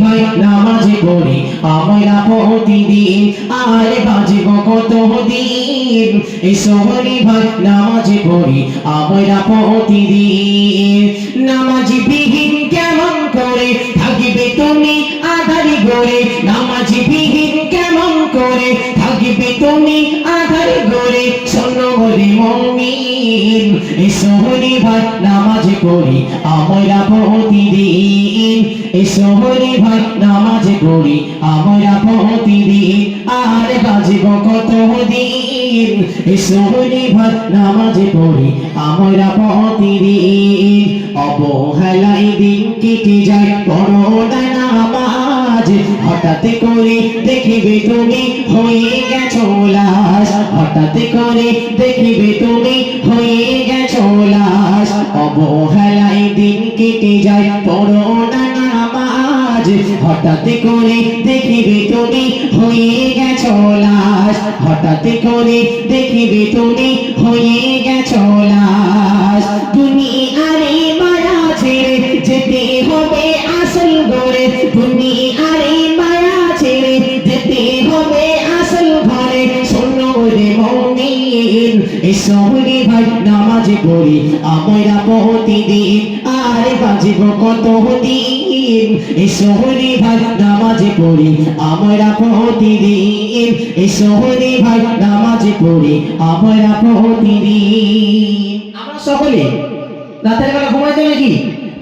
ভাই নামাজে পড়ি আমরা প্রতিদিন। আর বাজব কত দিন এই শহরে ভাই নামাজে পড়ি আমরা প্রতিদিন। নামাজি বিহীন কেমন করে থাকবে তুমি আধারি গড়ে নামাজি বিহীন কেমন করে থাকবে তুমি আধারি গড়ে সোনরে মমিন এই শহরে ভাই নামাজে পড়ি আমরা প্রতিদিন। এই শহরে ভাই নামাজে পড়ি আমরা প্রতিদিন। আর বাজব কত দিন? এই শহরে ভাই নামাজে পড়ি আমরা প্রতিদিন। অবহেলায় দিন কেটে যায় বড় নামাজ হঠাৎ করে দেখিবে তুমি হয়ে গেছো লাশ। হঠাৎ করে দেখিবে তুমি হয়ে গেছো লাশ। অবহেলায় দিন কেটে যায় বড় নামাজ। হঠাৎ করে দেখিবে তুমি হয়ে গেছো লাশ। হঠাৎ করে দেখিবে তুমি হয়ে গেছো লাশ। দুনিয়ারে মায়া ছেড়ে যেতে হবে আসল গড়ে দুনিয়ারে শহরে ভাই নামাজ পড়ি, আমরা প্রতিদিন আর বাজিব কত দিন? শহরে ভাই নামাজ পড়ি, আমরা প্রতিদিন শহরে ভাই নামাজ পড়ি, আমরা প্রতিদিন। আমরা সকলে রাতের বেলা ঘুমাইতে নাকি?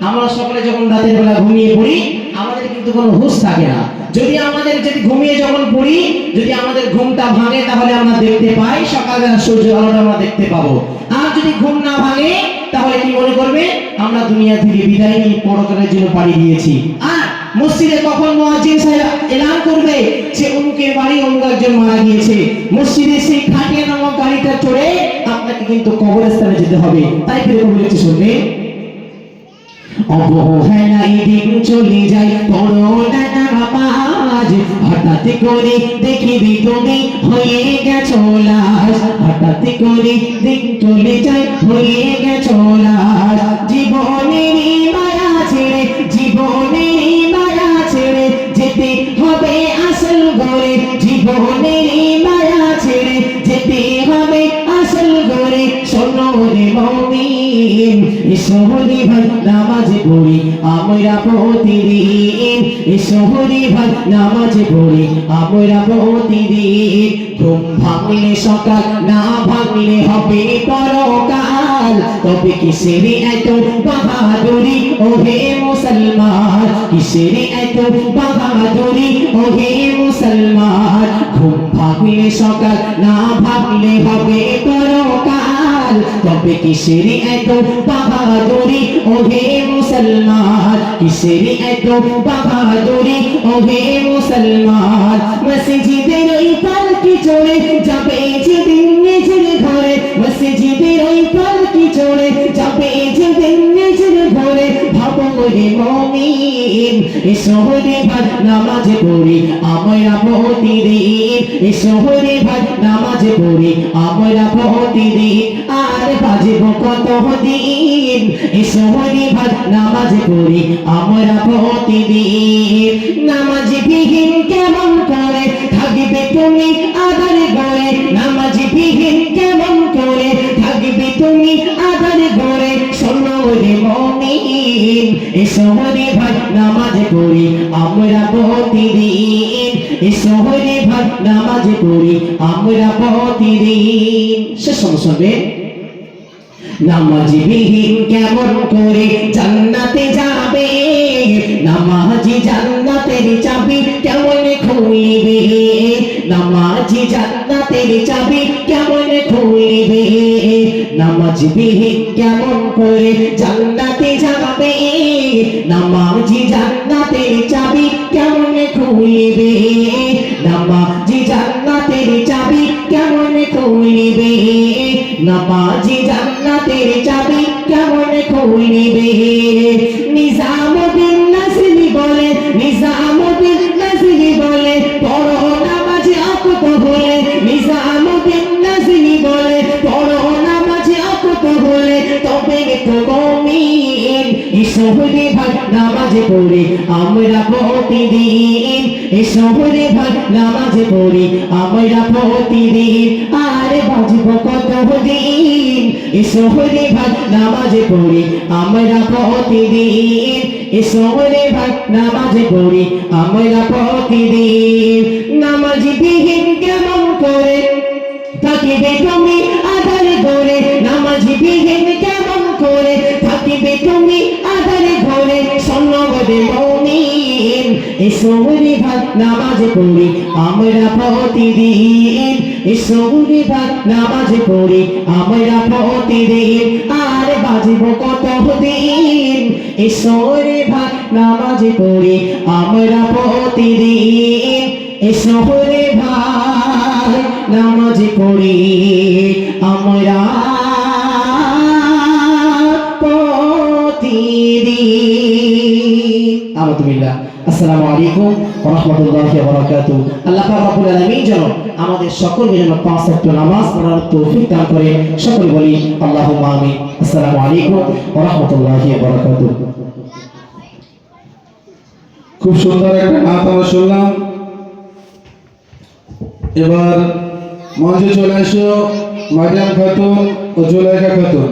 আমরা সকলে যখন রাতের বেলা ঘুমিয়ে পড়ি, আমাদের কিন্তু কোনো হুঁশ থাকে না। যদি আমাদের যদি ঘুমিয়ে যখন পড়ি, যদি আমাদের ঘুমটা ভাঙে, তাহলে আমরা দেখতে পাই সকালবেলা সূর্য আলোটা আমরা দেখতে পাবো। আর যদি ঘুম না ভাঙে, তাহলে কি মনে করবে? আমরা দুনিয়া থেকে বিদায় নিয়ে পরকালের জন্য পাড়ি দিয়েছি। আর মসজিদে কখন মুয়াজ্জিন সাহেব এলান করবে? যে অমুকের বাড়ি, অমুক একজন মারা গিয়েছে। মসজিদে সেই খাটিয়া নামক গাড়িটা চড়ে আপনাকে কিন্তু কবরস্থানে যেতে হবে। তাই ফিরে কবর শুনবে চলে যায়। করে দেখিবি তুমি হয়ে গেছো হঠাৎ করে দিন চলে হয়ে গেছো জীবনের মায়া ছেড়ে, জীবনের মায়া ছেড়ে যেতে হবে আসল ঘরে। জীবনের শহরে ভাই নামাজে পড়ি, আমরা প্রতিদিন এই শহরে ভাই নামাজে পড়ি, আমরা প্রতিদিন ঘুম ভাঙলে সকাল, না ভাঙলে হবে পরকাল। তবে কিসের এত বাহাদুরি মুসলমান? কিসের এত বাহাদুরি মুসলমান? ঘুম ভাঙলে সকাল, না ভাঙলে হবে পরকাল। তবে কিসের এত বাহাদুরি? ও মুসলমান, কিসের এত বাহাদুরি? ও মুসলমান, মসজিদের ওই পালকি চড়ে যাবে যেদিন নিজের ঘরে। মসজিদের ওই পালকি চড়ে যাবে যেদিন নিজের ঘরে। ভাবো রে মমিন এ শহরে ভাই, নামাজে পড়ি, আমরা প্রতিদিন। এ শহরে ভাই, নামাজে পড়ি, আমরা প্রতিদিন। কত দিন? এ শহরে ভাই নামাজে পড়ি আমরা প্রতিদিন। নামাজ বিহীন কেমন করে? থাকবে তুমি আধার গড়ে। নামাজ বিহীন কেমন করে? থাকবে তুমি আধার গড়ে। শোনো রে মমিন এ শহরে ভাই নামাজ পড়ি আমরা প্রতিদিন। এ শহরে ভাই নামাজ পড়ি আমরা প্রতিদিন। শেষ শুনবে নামাজি বিহীন কেমন করে জান্নাতে যাবে? নামাজি জান্নাতের চাবি কেমন খুলিবে? নামাজি জান্নাতের চাবি কেমন খুলিবে? নামাজ বিহীন কেমন করে জান্নাতে যাবে? নামাজি জান্নাতের চাবি কেমন খুলিবে? নামাজি জান্নাতের চাবি কেমন খুলিবে? নামাজি জান্নাতের চাবি কেমন খুলিবে নিজামুদ্দিন নাসিরি বলে, নিজামুদ্দিন নাসিরি বলে পড়ো নামাজে অকুত হলে, নিজামুদ্দিন নাসিরি বলে পড়ো নামাজে অকুত হলে, তবে তো মমিন এই শহরে ভাই নামাজ পড়ি আমরা প্রতিদিন এই শহরে ভাই নামাজ পড়ি আমরা প্রতিদিন আর কত দিন। এই শহরে ভাই নামাজ পড়ি আমরা প্রতিদিন। এই শহরে ভাই নামাজ পড়ি আমরা প্রতিদিন। নামাজ বিহীন কেমন করে? থাকিবে তুমি আধার ঘরে। নামাজ বিহীন কেমন করে? থাকিবে তুমি আধার ঘরে। স্বর্ণবদে মৌমিন এসবরে ভাগ নামাজ পড়ি আমরা প্রতিদিন। ভাগ নামাজ পড়ি আমরা প্রতিদিন আর বাজব কত দিন? ভাগ নামাজ পড়ি আমরা প্রতিদিন ভাই নামাজ পড়ি আমরা প্রতিদিন আলহামদুলিল্লাহ। আসসালামু আলাইকুম রাহমাতুল্লাহি ওয়া বারাকাতুহু আল্লাহ পাক রব্বুল আলামিন যেন আমাদের সকলকে যেন পাঁচ ওয়াক্ত নামাজ পড়ার তৌফিক দান করে। সকলে বলি, আল্লাহুম্মা আমিন। আসসালামু আলাইকুম রাহমাতুল্লাহি ওয়া বারাকাতুহু খুব সুন্দর একটা নাচ আমরা শুনলাম। এবার মঞ্চে চলে আসো মারিয়াম খাতুন ও জুলাইখা খাতুন।